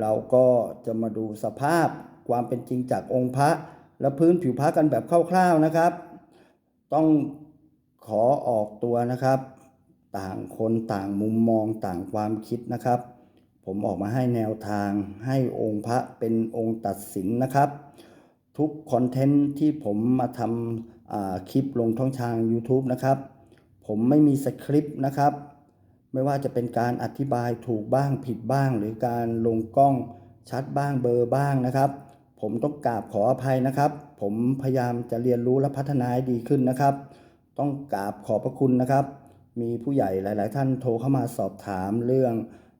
เราก็จะมาดูสภาพความเป็นจริงจากองค์พระ และพื้นผิวพระกันแบบคร่าวๆนะครับ ต้องขอออกตัวนะครับ ต่างคนต่างมุมมองต่างความคิดนะครับ ผมออกมาให้แนวทางให้องค์พระเป็นองค์ตัดสินนะครับ ทุกคอนเทนต์ที่ผมมาทำคลิปลงช่องทาง YouTube นะครับ ผมไม่มีสคริปต์นะครับ ไม่ว่าจะเป็นการอธิบายถูกบ้างผิดบ้าง หรือการลงกล้องชัดบ้างเบลอร์บ้างนะครับ ผมต้องกราบขออภัยนะครับ ผมพยายามจะเรียนรู้และพัฒนาให้ดีขึ้นนะครับ ต้องกราบขอบพระคุณนะครับ มีผู้ใหญ่หลาย ๆ ท่านโทรเข้ามาสอบถามเรื่อง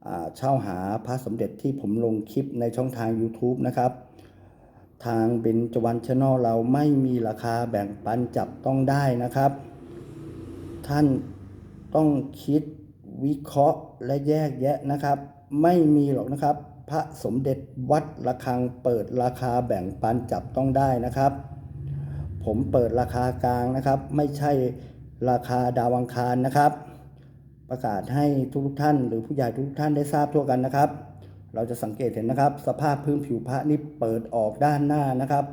อเช่าหาพระสมเด็จที่ผมลงคลิปในช่องทาง YouTube นะครับ ทางเบนจวันชาแนลเราไม่มีราคาแบ่งปันจับต้องได้นะครับ ท่านต้องคิด วิเคราะห์และแยกแยะนะครับ ไม่มีหรอกนะครับ พระสมเด็จวัดระฆังเปิดราคาแบ่งปันจับต้องได้นะครับ ผมเปิดราคากลางนะครับ ไม่ใช่ราคาดาวังคารนะครับ ประกาศให้ทุกท่าน หรือผู้ใหญ่ทุกท่านได้ทราบทั่วกันนะครับ เราจะสังเกตเห็นนะครับ สภาพพื้นผิวพระนี่เปิดออกด้านหน้านะครับ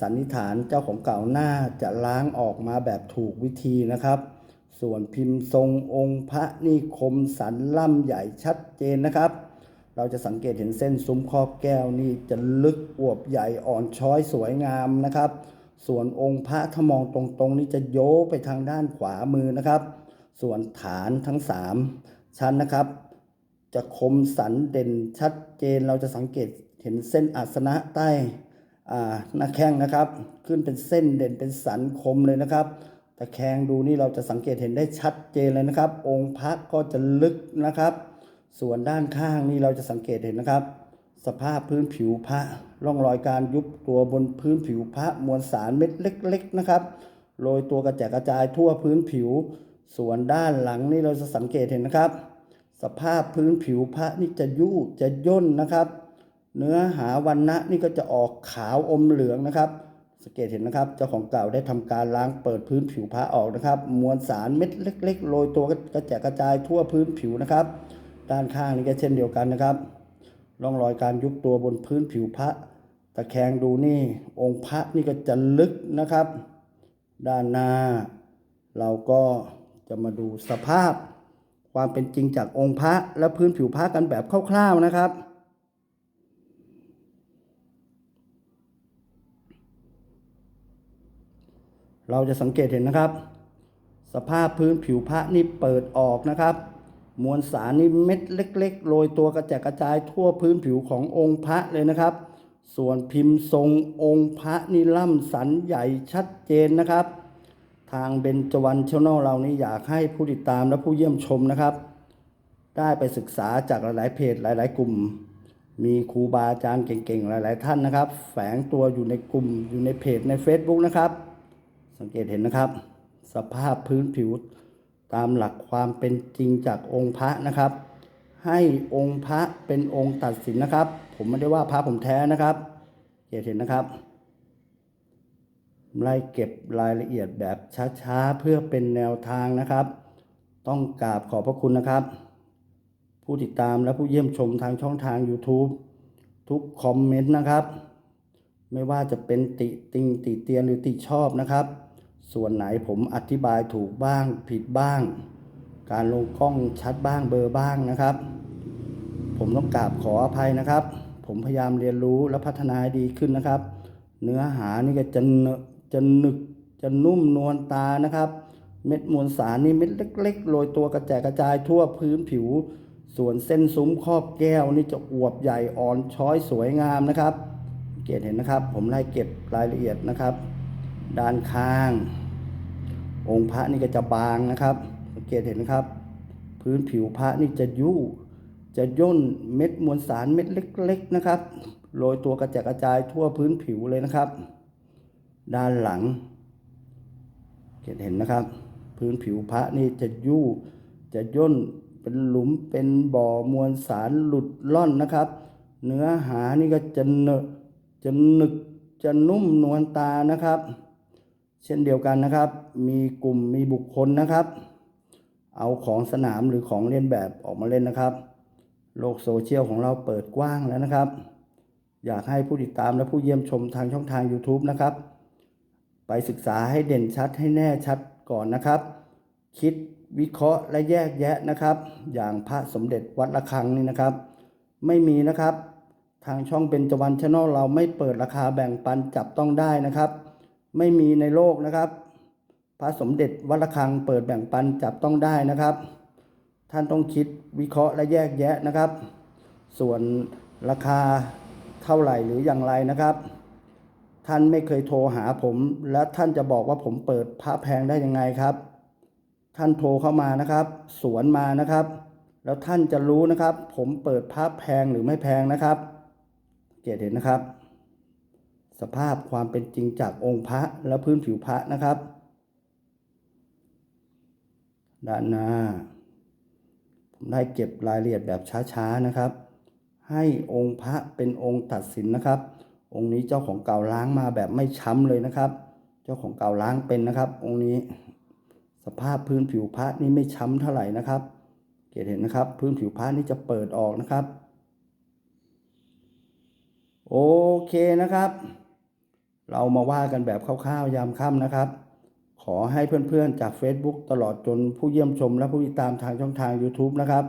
สันนิษฐานเจ้าของเก่าหน้าจะล้างออกมาแบบถูกวิธีนะครับ ส่วนพิมพ์ทรงองค์พระนี่คมสันล่ำใหญ่ชัดเจนนะครับ เราจะสังเกตเห็นเส้นซุ้มครอบแก้วนี่จะลึกอวบใหญ่อ่อนช้อยสวยงามนะครับ ส่วนองค์พระถ้ามองตรงๆ นี่จะโยไปทางด้านขวามือนะครับ ส่วนฐานทั้ง 3 ชั้นนะครับ จะคมสันเด่นชัดเจนเราจะสังเกตเห็นเส้นอาสนะใต้อ่าหน้าแข้งนะครับ ขึ้นเป็นเส้นเด่นเป็นสันคมเลยนะครับ ตะแคงดูนี่เราจะสังเกตเห็นได้ชัดเจนเลยนะครับ องค์พระก็จะลึกนะครับ ส่วนด้านข้างนี่เราจะสังเกตเห็นนะครับ สภาพพื้นผิวพระร่องรอยการยุบตัวบนพื้นผิวพระมวลสารเม็ดเล็ก ๆนะครับโรยตัวกระจายกระจายทั่วพื้นผิว ส่วนด้านหลังนี่เราจะสังเกตเห็นนะครับ สภาพพื้นผิวพระนี่จะยุ่จะย่นนะครับ เนื้อหาวันนะนี่ก็จะออกขาวอมเหลืองนะครับ สังเกตเห็นนะครับ เจ้าของเก่าได้ทำการล้างเปิดพื้นผิวพระออกนะครับ มวลสารเม็ดเล็ก ๆ โรยตัวกระจายกระจายทั่วพื้นผิวนะครับ ด้านข้างนี่ก็เช่นเดียวกันนะครับร่องรอยการยุบตัวบนพื้นผิวพระตะแคงดูนี่ องค์พระนี่ก็จะลึกนะครับ ด้านหน้า เราก็จะมาดูสภาพ ความเป็นจริงจากองค์พระและพื้นผิวพระกันแบบคร่าวๆนะครับ เราจะสังเกตเห็นนะครับ สภาพพื้นผิวพระนี่เปิดออกนะครับ มวลสารนี่เม็ดเล็กๆโรยตัวกระจายกระจายทั่วพื้นผิวขององค์พระเลยนะครับ ส่วนพิมพ์ทรงองค์พระนี่ล่ำสันใหญ่ชัดเจนนะครับ ทางเบญจวรรณชแนลเรานี่อยากให้ผู้ติดตามและผู้เยี่ยมชมนะครับ ได้ไปศึกษาจากหลายๆเพจหลายๆ กลุ่มมีครูบาอาจารย์เก่งๆ หลาย ๆ ท่านนะครับ แฝงตัวอยู่ในกลุ่มอยู่ในเพจใน Facebook นะครับ สังเกตเห็นนะครับ สภาพพื้นผิวตามหลักความเป็นจริงจากองค์พระนะครับ ให้องค์พระเป็นองค์ตัดสินนะครับ ผมไม่ได้ว่าพระผมแท้นะครับเห็นเห็นนะครับ ไล่เก็บรายละเอียดแบบช้าๆเพื่อเป็นแนวทางนะครับ ต้องกราบขอบพระคุณนะครับ ผู้ติดตามและผู้เยี่ยมชมทางช่องทาง YouTube ทุกคอมเมนต์นะครับ ไม่ว่าจะเป็นติติงติเตียนหรือติชอบนะครับ ส่วนไหนผมอธิบายถูกบ้างผิดบ้าง การลงกล้องชัดบ้างเบลอร์บ้างนะครับ ผมต้องกราบขออภัยนะครับ ผมพยายามเรียนรู้และพัฒนาให้ดีขึ้นนะครับ เนื้อหานี่ก็จะนอะจะหนึกจะนุ่มนวลตานะครับ เม็ดมวลสารนี่เม็ดเล็กๆโรยตัวกระจายกระจายทั่วพื้นผิว ส่วนเส้นซุ้มครอบแก้วนี่จะอวบใหญ่อ่อนช้อยสวยงามนะครับ เกตเห็นนะครับ ผมไล่เก็บรายละเอียดนะครับ ด้านข้าง องค์พระนี่ก็จะบางนะครับ สังเกตเห็นครับ พื้นผิวพระนี่จะยุ่จะย่นเม็ดมวลสารเม็ดเล็ก ๆนะครับโรยตัวกระจายกระจายทั่วพื้นผิวเลยนะครับ ด้านหลังเห็นนะครับ พื้นผิวพระนี่จะยู่จะย่นเป็นหลุมเป็นบ่อมวลสารหลุดล่อนนะครับ เนื้อหานี่ก็จะเนะจะหนึกจะนุ่มนวลตานะครับ เช่นเดียวกันนะครับ มีกลุ่มมีบุคคลนะครับ เอาของสนามหรือของเล่นแบบออกมาเล่นนะครับ โลกโซเชียลของเราเปิดกว้างแล้วนะครับ อยากให้ผู้ติดตามและผู้เยี่ยมชมทางช่องทาง YouTube นะครับ ไปศึกษาให้เด่นชัดให้แน่ชัดก่อนนะครับ คิดวิเคราะห์และแยกแยะนะครับ อย่างพระสมเด็จวัดระฆังนี่นะครับ ไม่มีนะครับ ทางช่องเป็นจวันช n นลเราไม่เปิดราคาแบ่งปันจับต้องได้นะครับ ไม่มีในโลกนะครับ พระสมเด็จวัดระฆังเปิดแบ่งปันจับต้องได้นะครับ ท่านต้องคิดวิเคราะห์และแยกแยะนะครับ ส่วนราคาเท่าไหร่หรืออย่างไรนะครับ ท่านไม่เคยโทรหาผม และท่านจะบอกว่าผมเปิดพระแพงได้ยังไงครับ ท่านโทรเข้ามานะครับ สวนมานะครับ แล้วท่านจะรู้นะครับ ผมเปิดพระแพงหรือไม่แพงนะครับ เกียรติเห็นนะครับ สภาพความเป็นจริงจากองค์พระและพื้นผิวพระนะครับ ด้านหน้า ผมได้เก็บรายละเอียดแบบช้าๆนะครับ ให้องค์พระเป็นองค์ตัดสินนะครับ องค์นี้เจ้าของเก่าล้างมาแบบไม่ช้ำเลยนะครับ เจ้าของเก่าล้างเป็นนะครับ องค์นี้ สภาพพื้นผิวพระนี่ไม่ช้ำเท่าไหร่นะครับ เกศเห็นนะครับ พื้นผิวพระนี่จะเปิดออกนะครับโอเคนะครับ เรามาว่ากันแบบคร่าวๆยามค่ำนะครับ ขอให้เพื่อนๆจาก Facebook ตลอดจนผู้เยี่ยมชมและผู้ติดตามทางช่องทาง YouTube นะครับ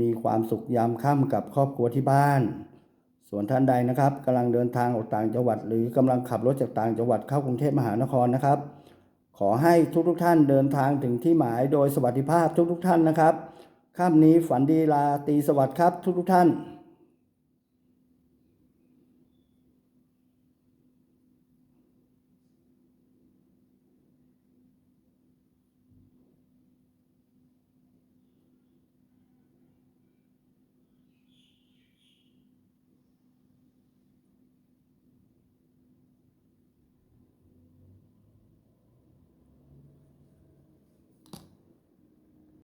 มีความสุขยามค่ำกับครอบครัวที่บ้าน ส่วนท่านใดนะครับกำลังเดินทางออกต่างจังหวัด หรือกำลังขับรถจากต่างจังหวัดเข้ากรุงเทพมหานครนะครับ ขอให้ทุกๆท่านเดินทางถึงที่หมายโดยสวัสดิภาพทุกๆท่านนะครับค่ำนี้ฝันดีลาตีสวัสดิ์ครับทุกๆท่าน